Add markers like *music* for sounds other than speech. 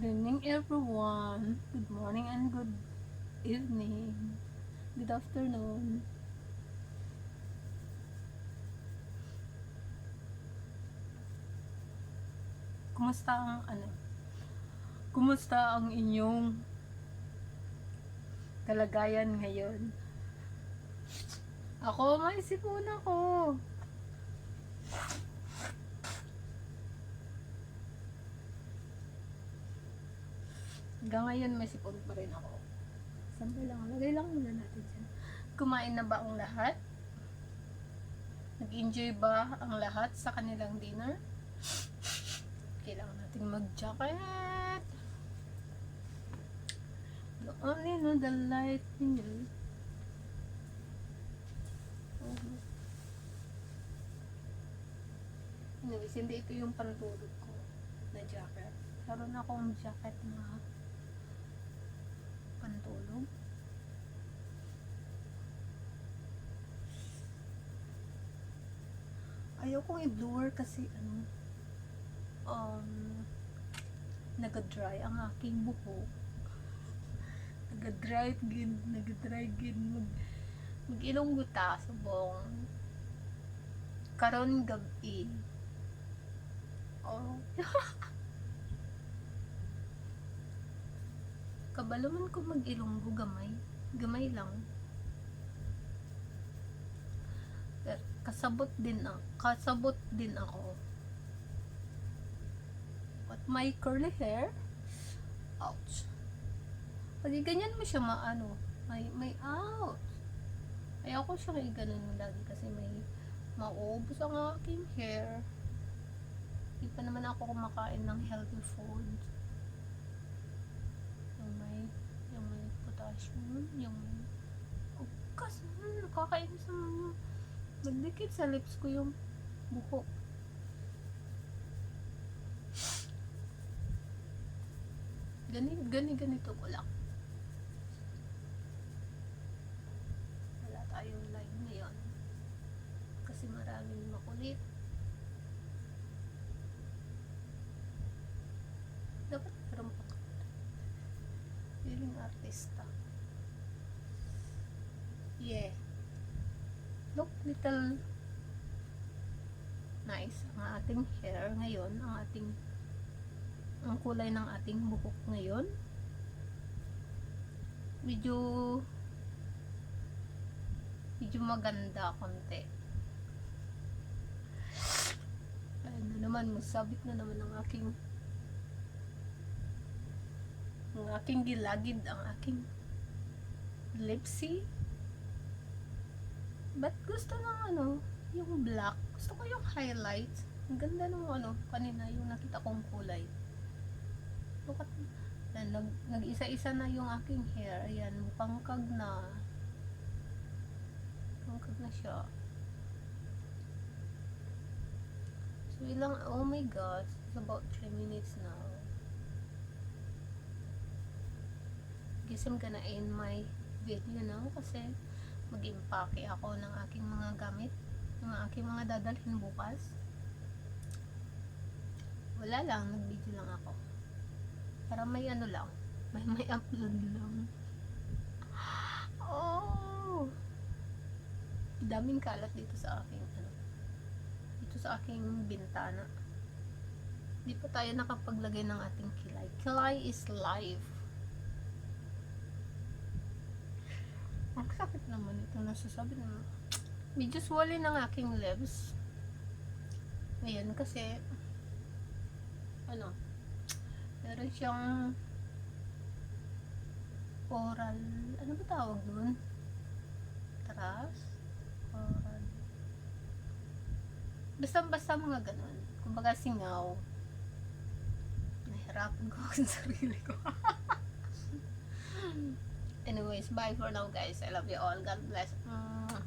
Good evening, everyone. Good morning and good evening. Good afternoon. Kumusta ang ano? Kumusta ang inyong kalagayan ngayon? Ako, may sipon ako. Hanggang ngayon may sipon pa rin ako. Sambal lang. Lagay lang muna natin dyan. Kumain na ba ang lahat? Nag-enjoy ba ang lahat sa kanilang dinner? Kailangan natin mag-jacket. The only know the light in you. Mhm. Anyways, hindi ito yung pantulog ko na jacket. Meron akong jacket na pantulog. Ayaw kong i-blower kasi ano, um, nag-dry ang aking buhok. *laughs* Nag-dry gin, nag-dry gin, mag, mag-ilong guta subong. Karon gabi. Oh. *laughs* Kabalo man ko mag-ilonggo gamay. Gamay lang. Pero kasabot din ang kasabot din ako. But my curly hair, ouch. Pag ganyan mo siya maano, may may ouch. Ayoko siya kay ganun lagi kasi may mauubos ang aking hair. Hindi pa naman ako kumakain ng healthy food. Yung may, yung may potassium, yung may ugas, mm, nakakainis sa mga nagdikit sa lips ko yung buhok. Gani, gani, ganito ko lang. Wala tayong live ngayon. Kasi maraming makulit. Dapat meron pa. Feeling artista. Yeah. Look, little nice ang ating hair ngayon, ang ating ang kulay ng ating buhok ngayon. Medyo medyo maganda konti. Ayun na naman, masabit na naman ang aking ang aking gilagid, ang aking lipsy. Ba't gusto ng ano, yung black? Gusto ko yung highlights. Ang ganda ng ano, kanina yung nakita kong kulay. Look at, nag, nag-isa-isa na yung aking hair. Ayan, pangkag na. Pangkag na siya. So, ilang, oh my god, it's about 3 minutes now. Guess I'm gonna end my video now kasi mag-impake ako ng aking mga gamit, ng aking mga dadalhin bukas. Wala lang, nag-video lang ako. Para may ano lang, *laughs* may may upload lang. Oh! Daming kalat dito sa aking ano, dito sa aking bintana. Di pa tayo nakapaglagay ng ating kilay. Kilay is life. Ang sakit naman ito. Nasasabi na medyo swollen ang aking lips. Ngayon kasi ano meron siyang oral ano ba tawag dun? Tras? Oral basta basta mga ganun kumbaga singaw nahirapan ko *laughs* sa sarili ko *laughs* Anyways, bye for now guys. I love you all. God bless. Mm.